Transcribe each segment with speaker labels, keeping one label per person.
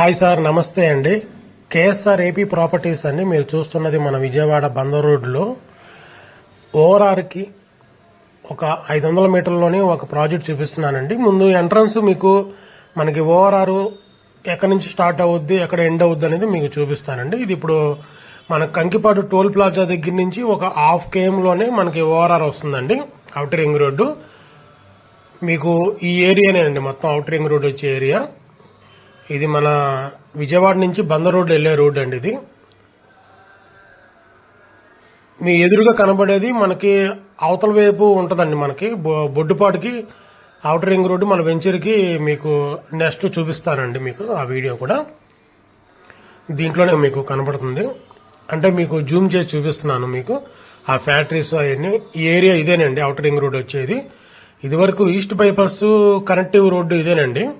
Speaker 1: Hi sir నమస్తే అండి. KSR AP properties అండి. మీరు చూస్తున్నది మన విజయవాడ బందర్ రోడ్లో ఓఆర్ఆర్కి ఒక ఐదు వందల మీటర్లోనే ఒక ప్రాజెక్ట్ చూపిస్తున్నానండి. ముందు ఎంట్రన్స్ మీకు మనకి ఓఆర్ఆర్ ఎక్కడి నుంచి స్టార్ట్ అవుద్ది ఎక్కడ ఎండ్ అవుద్ది అనేది మీకు చూపిస్తానండి. ఇది ఇప్పుడు మన కంకిపాడు టోల్ ప్లాజా దగ్గర నుంచి ఒక హాఫ్ కేఎంలోనే మనకి ఓఆర్ఆర్ వస్తుందండి అవుటర్ రింగ్ రోడ్డు. మీకు ఈ ఏరియానే అండి మొత్తం అవుటర్ రింగ్ రోడ్ వచ్చే ఏరియా. ఇది మన విజయవాడ నుంచి బందర్ రోడ్ వెళ్ళే రోడ్ అండి ఇది. మీ ఎదురుగా కనబడేది మనకి అవతల వైపు ఉంటుందండి మనకి. బొ- బొడ్డుపాటికి అవుటర్ రింగ్ రోడ్డు మన వెంచర్కి మీకు నెక్స్ట్ చూపిస్తానండి మీకు ఆ వీడియో కూడా. దీంట్లోనే మీకు కనబడుతుంది. అంటే మీకు జూమ్ చేసి చూపిస్తున్నాను మీకు. ఆ ఫ్యాక్టరీస్ అవన్నీ ఈ ఏరియా ఇదేనండి అవుటర్ రింగ్ రోడ్ వచ్చేది. ఇదివరకు ఈస్ట్ బైపాస్ కనెక్టివ్ రోడ్డు ఇదేనండి.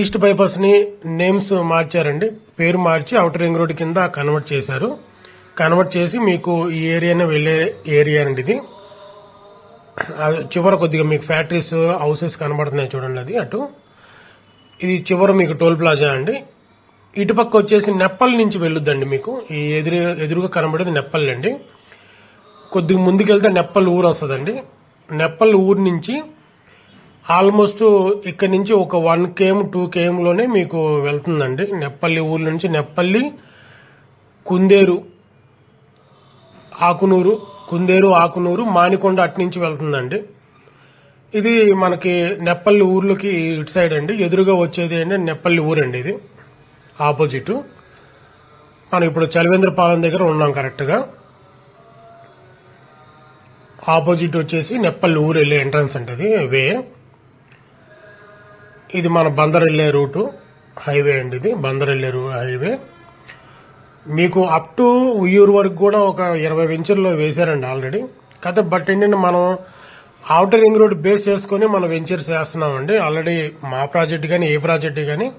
Speaker 1: ఈస్ట్ బైపాస్ని నేమ్స్ మార్చారండి. పేరు మార్చి అవుటర్ రింగ్ రోడ్ కింద కన్వర్ట్ చేశారు. కన్వర్ట్ చేసి మీకు ఈ ఏరియానే వెళ్ళే ఏరియా అండి ఇది. చివర కొద్దిగా మీకు ఫ్యాక్టరీస్ హౌసెస్ కనబడుతున్నాయి చూడండి అది అటు. ఇది చివర మీకు టోల్ ప్లాజా అండి. ఇటుపక్క వచ్చేసి నెప్పల్ నుంచి వెళ్ళొద్దండి మీకు. ఈ ఎదురు ఎదురుగా కనబడేది నెప్పల్ అండి. కొద్దిగా ముందుకెళ్తే నెప్పల్ ఊరు వస్తుందండి. నెప్పల్ ఊరు నుంచి ఆల్మోస్ట్ ఇక్కడ నుంచి ఒక వన్ కేఎం టూ కేఎంలోనే మీకు వెళ్తుందండి. నెప్పల్లి ఊరు నుంచి నెప్పల్లి కుందేరు ఆకునూరు కుందేరు ఆకునూరు మానికొండ అటు నుంచి వెళ్తుందండి. ఇది మనకి నెప్పల్లి ఊర్లోకి ఇటు సైడ్ అండి. ఎదురుగా వచ్చేది ఏంటంటే నెప్పల్లి ఊరండి ఇది. ఆపోజిట్. మనం ఇప్పుడు చలివేంద్రపాలెం దగ్గర ఉన్నాం కరెక్ట్గా ఆపోజిట్ వచ్చేసి నెప్పల్లి ఊరు వెళ్ళే ఎంట్రన్స్ అంటే అది వే. ఇది మన బందర్ వెళ్ళే రూటు హైవే అండి ఇది బందర్ వెళ్ళే రూ- హైవే. మీకు అప్ టు ఉయ్యూరు వరకు కూడా ఒక ఇరవై వెంచర్లో వేశారండి ఆల్రెడీ. కాకపోతే బట్ ఏంటంటే మనం అవుటర్ రింగ్ రోడ్ బేస్ చేసుకుని మనం వెంచర్స్ వేస్తున్నామండి. ఆల్రెడీ మా ప్రాజెక్ట్ కానీ ఏ ప్రాజెక్ట్ కానీ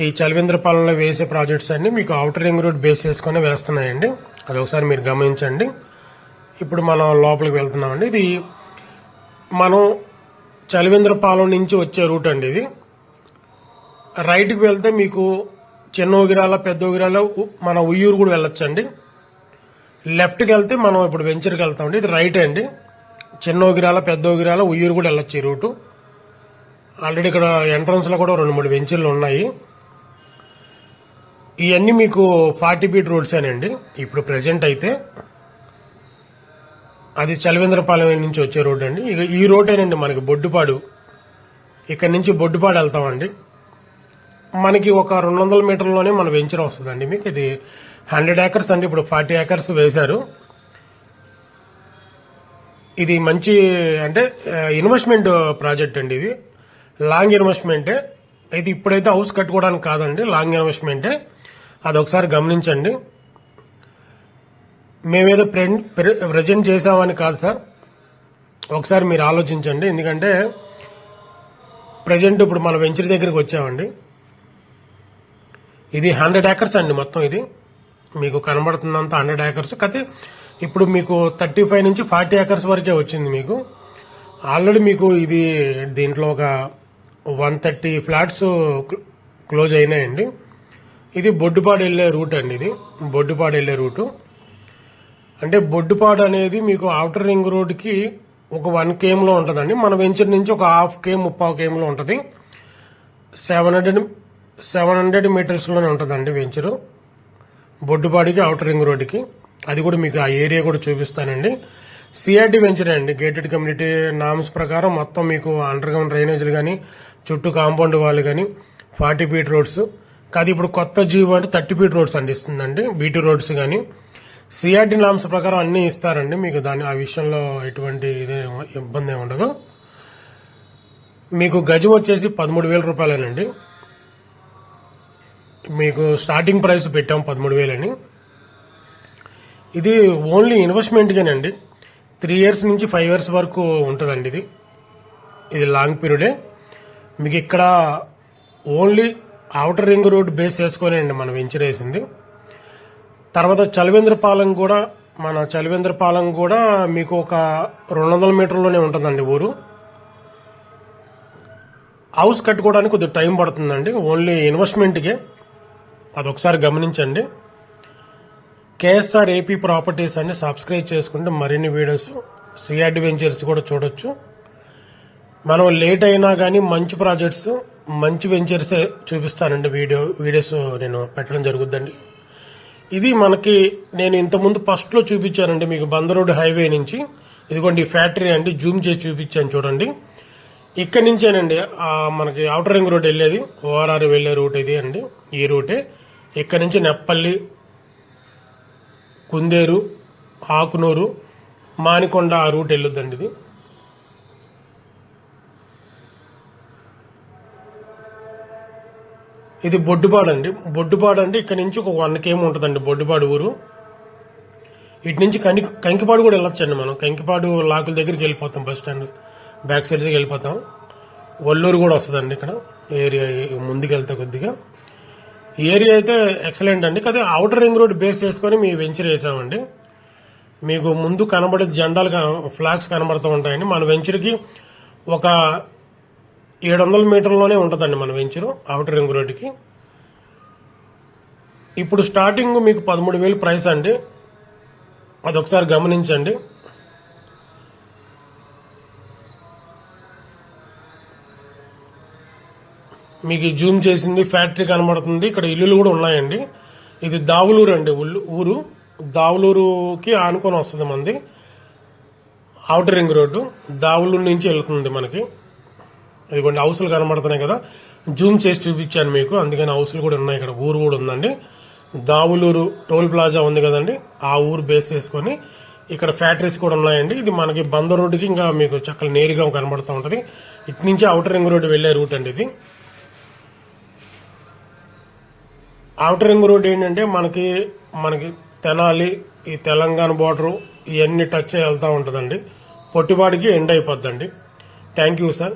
Speaker 1: ఈ చలవేంద్రపాలెంలో వేసే ప్రాజెక్ట్స్ అన్ని మీకు అవుటర్ రింగ్ రోడ్ బేస్ చేసుకుని వేస్తున్నాయండి. అది ఒకసారి మీరు గమనించండి. ఇప్పుడు మనం లోపలికి వెళ్తున్నామండి. ఇది మనం చలివేంద్రపాలెం నుంచి వచ్చే రూట్ అండి ఇది. రైట్కి వెళ్తే మీకు చిన్న ఉగిరాల పెద్ద ఉగిరాల మన ఉయ్యూరు కూడా వెళ్ళొచ్చండి. లెఫ్ట్కి వెళ్తే మనం ఇప్పుడు వెంచర్కి వెళ్తామండి. ఇది రైట్ అండి. చిన్న ఉగిరాల పెద్ద ఉగిరాల ఉయ్యూరు కూడా వెళ్ళొచ్చు ఈ రూటు. ఆల్రెడీ ఇక్కడ ఎంట్రన్స్లో కూడా రెండు మూడు వెంచర్లు ఉన్నాయి. ఇవన్నీ మీకు ఫార్టీ ఫీట్ రోడ్సేనండి ఇప్పుడు ప్రజెంట్ అయితే అది చలవేంద్రపాలెం నుంచి వచ్చే రోడ్ అండి. ఇక ఈ రోడ్డేనండి మనకి బొడ్డుపాడు. ఇక్కడ నుంచి బొడ్డుపాడు వెళ్తామండి. మనకి ఒక రెండు వందల మీటర్లోనే మన వెంచర్ వస్తుందండి మీకు. ఇది హండ్రెడ్ ఏకర్స్ అండి. ఇప్పుడు ఫార్టీ ఏకర్స్ వేశారు. ఇది మంచి అంటే ఇన్వెస్ట్మెంట్ ప్రాజెక్ట్ అండి ఇది. లాంగ్ ఇన్వెస్ట్మెంటే. అయితే ఇప్పుడైతే హౌస్ కట్టుకోవడానికి కాదండి. లాంగ్ ఇన్వెస్ట్మెంటే. అది ఒకసారి గమనించండి. మేమేదో ప్రజెంట్ చేసామని కాదు సార్. ఒకసారి మీరు ఆలోచించండి. ఎందుకంటే ప్రజెంట్ ఇప్పుడు మన వెంచర్ దగ్గరికి వచ్చామండి. ఇది హండ్రెడ్ ఏకర్స్ అండి మొత్తం ఇది. మీకు కనబడుతున్నంత హండ్రెడ్ ఏకర్స్. కాకపోతే ఇప్పుడు మీకు థర్టీ ఫైవ్ నుంచి ఫార్టీ ఏకర్స్ వరకే వచ్చింది మీకు. ఆల్రెడీ మీకు ఇది దీంట్లో ఒక వన్ థర్టీ ఫ్లాట్స్ క్లోజ్ అయినాయండి. ఇది బొడ్డుపాడు వెళ్ళే రూట్ అండి ఇది. బొడ్డుపాడు వెళ్ళే రూటు. అంటే బొడ్డుపాడు అనేది మీకు అవుటర్ రింగ్ రోడ్కి ఒక వన్ కేమ్లో ఉంటుందండి. మన వెంచర్ నుంచి ఒక హాఫ్ కేమ్ ముప్పావు కేమ్లో ఉంటుంది. సెవెన్ హండ్రెడ్ సెవెన్ హండ్రెడ్ మీటర్స్లోనే ఉంటుందండి వెంచరు బొడ్డుపాడికి అవుటర్ రింగ్ రోడ్డుకి అది కూడా మీకు ఆ ఏరియా కూడా చూపిస్తానండి. సిఆర్డి వెంచర్ అండి. గేటెడ్ కమ్యూనిటీ నామ్స్ ప్రకారం మొత్తం మీకు అండర్ గ్రౌండ్ డ్రైనేజీలు కానీ చుట్టూ కాంపౌండ్ వాళ్ళు కానీ ఫార్టీ ఫీట్ రోడ్స్ కాదు ఇప్పుడు కొత్త జీవో అంటే థర్టీ ఫీట్ రోడ్స్ అండి ఇస్తుందండి. బీటీ రోడ్స్ కానీ సిఆర్టీ నామ్స్ ప్రకారం అన్నీ ఇస్తారండి. మీకు దాని ఆ విషయంలో ఎటువంటి ఇదే ఇబ్బంది ఏమి ఉండదు. మీకు గజం వచ్చేసి పదమూడు వేల రూపాయలేనండి. మీకు స్టార్టింగ్ ప్రైస్ పెట్టాం పదమూడు వేలని ఇది ఓన్లీ ఇన్వెస్ట్మెంట్గానండి. త్రీ ఇయర్స్ నుంచి ఫైవ్ ఇయర్స్ వరకు ఉంటుందండి ఇది. ఇది లాంగ్ పీరియడే. మీకు ఇక్కడ only outer ring road base చేసుకొని అండి మనం వెంచర్ వేసింది తర్వాత చలివేంద్రపాలెం కూడా మన చలివేంద్రపాలెం కూడా మీకు ఒక రెండు వందల మీటర్లోనే ఉంటుందండి ఊరు. హౌస్ కట్టుకోవడానికి కొద్దిగా టైం పడుతుందండి. ఓన్లీ ఇన్వెస్ట్మెంట్కే. అదొకసారి గమనించండి. కేఎస్ఆర్ ఏపీ ప్రాపర్టీస్ అన్ని సబ్స్క్రైబ్ చేసుకుంటే మరిన్ని వీడియోస్ సి వెంచర్స్ కూడా చూడొచ్చు. మనం లేట్ అయినా కానీ మంచి ప్రాజెక్ట్స్ మంచి వెంచర్సే చూపిస్తానండి వీడియో వీడియోస్ నేను పెట్టడం జరుగుద్దండి. ఇది మనకి నేను ఇంతకుముందు ఫస్ట్లో చూపించానండి మీకు బంద రోడ్ హైవే నుంచి. ఇదిగోండి ఫ్యాక్టరీ అండి జూమ్ చేసి చూపించాను చూడండి. ఇక్కడి నుంచేనండి మనకి అవుటర్ రింగ్ రోడ్ వెళ్ళేది. ఓఆర్ఆర్ వెళ్ళే రూట్ ఇది అండి ఈ రూటే ఇక్కడి నుంచి నెప్పల్లి కుందేరు ఆకునూరు మానికొండ ఆ రూట్ వెళ్ళొద్దండి ఇది. ఇది బొడ్డుపాడు అండి బొడ్డుపాడు అంటే ఇక్కడ నుంచి ఒక వన్ కేమ్ ఉంటుందండి బొడ్డుపాడు ఊరు. ఇటు నుంచి కని కంకిపాడు కూడా వెళ్ళొచ్చండి మనం. కంకిపాడు లాకుల దగ్గరికి వెళ్ళిపోతాం బస్ స్టాండ్ బ్యాక్ సైడ్ దగ్గరికి వెళ్ళిపోతాం. వల్లూరు కూడా వస్తుందండి ఇక్కడ ఏరియా ముందుకు వెళ్తే కొద్దిగా. ఈ ఏరియా అయితే ఎక్సలెంట్ అండి. కదా అవుటర్ రింగ్ రోడ్ బేస్ చేసుకొని మీ వెంచర్ వేసామండి. మీకు ముందు కనబడే జెండాలు ఫ్లాగ్స్ కనబడుతూ ఉంటాయండి. మన వెంచర్కి ఒక ఏడు వందల మీటర్లోనే ఉంటుందండి మన వెంచరు అవుటర్ రింగ్ రోడ్డుకి. ఇప్పుడు స్టార్టింగ్ మీకు పదమూడు వేలు ప్రైస్ అండి. అదొకసారి గమనించండి. మీకు జూమ్ చేసింది ఫ్యాక్టరీ కనబడుతుంది. ఇక్కడ ఇల్లులు కూడా ఉన్నాయండి. ఇది దావులూరు అండి ఊరు. దావులూరుకి ఆనుకొని వస్తుంది మంది. అవుటర్ రింగ్ రోడ్డు దావులూరు నుంచి వెళ్తుంది మనకి. ఇదిగోండి హౌసులు కనబడుతున్నాయి కదా. జూమ్ చేసి చూపించాను మీకు. అందుకని హౌసులు కూడా ఉన్నాయి ఇక్కడ. ఊరు కూడా ఉందండి. దావులూరు టోల్ ప్లాజా ఉంది కదండి. ఆ ఊరు బేస్ చేసుకొని ఇక్కడ ఫ్యాక్టరీస్ కూడా ఉన్నాయండి. ఇది మనకి బంద రోడ్డుకి ఇంకా మీకు చక్కగా నేరుగా కనబడుతూ ఉంటుంది. ఇటు నుంచి అవుటర్ రింగ్ రోడ్డు వెళ్ళే రూట్ అండి ఇది. అవుటర్ రింగ్ రోడ్ ఏంటంటే మనకి మనకి తెనాలి ఈ తెలంగాణ బార్డర్ ఇవన్నీ టచ్ వెళ్తూ ఉంటుందండి. పొట్టిపాడికి ఎండ్ అయిపోద్దండి. Thank you sir